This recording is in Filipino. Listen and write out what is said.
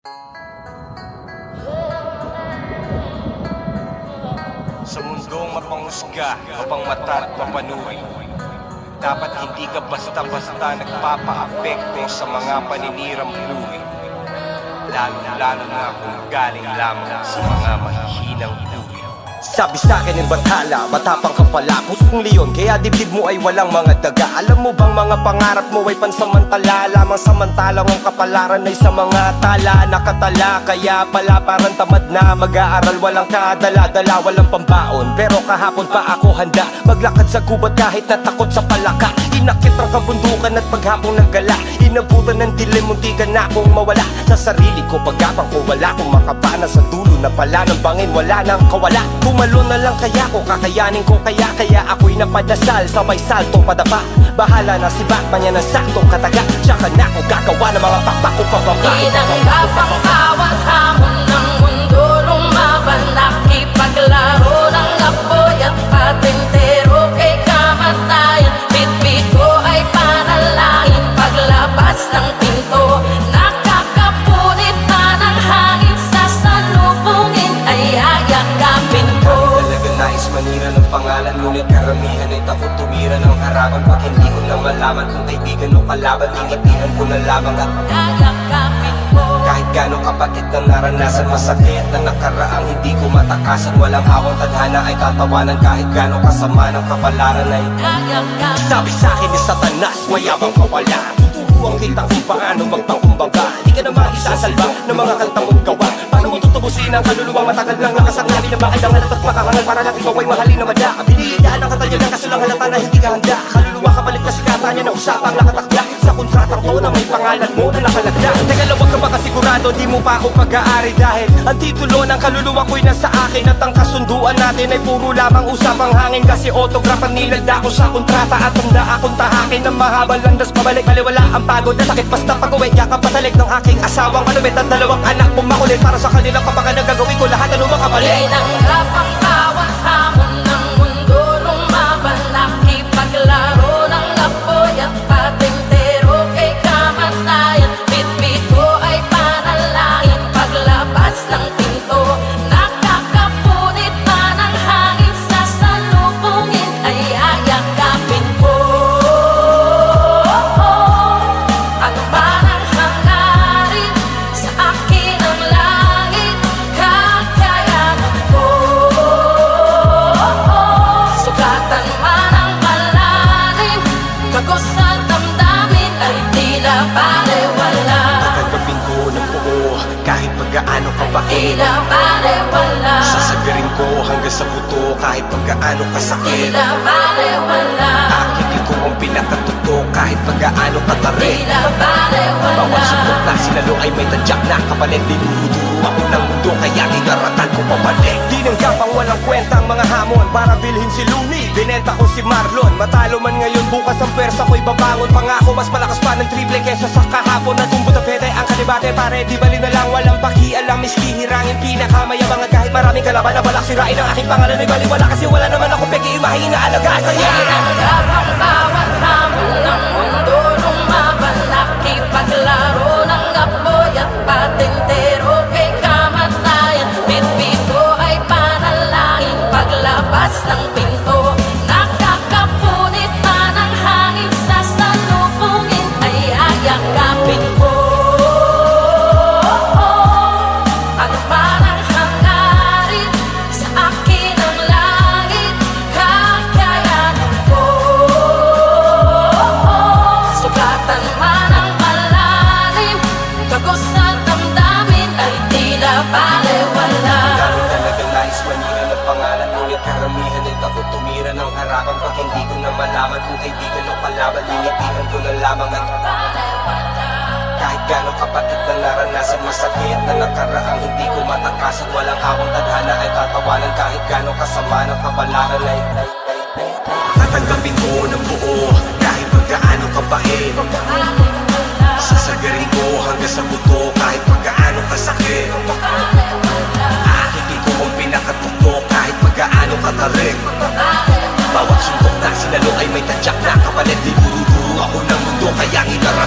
Sa mundong mapanghusga, mapangmata at mapanuri Dapat hindi ka basta-basta nagpapa-apekto sa mga paninirang buhay Lalo-lalo na kung galing lamang sa mga mahihinang Sabi sa akin ng bathala, matapang ka pala Pusong leon, kaya dibdib mo ay walang mga daga. Alam mo bang mga pangarap mo ay pansamantala? Lamang samantalang ang kapalaran ay sa mga tala. Nakatala, kaya pala parang tamad na Mag-aaral. Walang kadala-dala, walang pambaon. Pero kahapon pa ako handa Maglakad sa gubat kahit natakot sa palaka Inakit ang kabundukan at paghapong naggala Inabutan ng dilim, munti ka na akong mawala. Sa sarili ko, paggapang ko wala Kung makapana sa dulo na pala ng bangin Wala nang kawala. Tumalo na lang kaya ko, kakayanin ko kaya. Kaya ako'y napadasal, sabay salto padapa. Bahala na si Batman yan ang saktong kataga. Tsaka na ako gagawa ng mga pakpak ko pababa. Tinanggap ang pangalan Ngunit karamihan ay takot tumira ng harapan. Pag hindi ko na malaman kung kaibigan o kalaban Tinitihan ko na lamang at Ayakapin ko kahit gano'ng kapatid na naranasan Masakit na nakaraang hindi ko matakasan Walang awang tadhana ay tatawanan. Kahit gano'ng kasama ng kapalaran ay Ayakapin Sabi sa akin ni Satanas, mayabang ka wala Tuturuan kita kung paano magpangkumbaga. Di ka naman isasalba ng mga kanta mong gawa Tutubusin ang kaluluwang matagal lang nakasangabi na makailangan at makahangal Para lang ikaw ay mahalin na madya. Binigyan ang katalya ng kasulang halata na hindi ka handa. Kaluluwa ka balik na sikatan niya na usapang nakatakda. Sa kontratang to na may pangalan mo na nakalagda. Teka lang, makasigurado, di mo pa ako pag-aari Dahil ang titulo ng kaluluwa ko'y nasa akin At ang kasunduan natin ay puro lamang usapang hangin Kasi autograph ang nilagda ko sa kontrata At handa akong tahakin ng mahabang landas pabalik Baliwala ang pagod na sakit basta pag-uwi Yakap patalik ng aking asawang malupit At dalawang anak kong makulit Para sa kanilang kapag nagagawin ko lahat ano makapalit Tinanggap ang bawat Tila balewala Sasagarin ko hanggang sa buto Kahit pagkaano kasakit. Tila balewala Akitin ko ang pinakatuto Kahit pagkaano katarik. Tila balewala Bawat suntok na sinalo ay may tadyak na kapalit Dinuduro ako ng mundo kaya dinaratan ko pabalik. Tinanggap ang walang kwenta ang mga hamon. Para bilhin si Looney Binenta ko si Marlon. Matalo man ngayon bukas ang pwersa ko'y babangon. Pangako mas malakas pa ng triple kesa sa kahapon. Na kung buta pwede ang kalibate pare Di bali na lang walang pakialam pinakamayabang At kahit maraming kalaban na balak sirain ang aking pangalan. Ay baliwala kasi wala naman ako peki Imahina alagaan kaya Tinanggap ko na malaman kung kaibigan o kalaban Linitihan ko na lamang ang kahit gano'ng kapatid na naranasan Masakit na nakaraang hindi ko matakasan Walang awang tadhana ay tatawanan Kahit gano'ng kasama ng kapalaran ay Tatanggapin ko ng buo Kahit pagkaano kapain Sasagarin ko Kapalit, dinururo ako ng mundo Kaya hinarap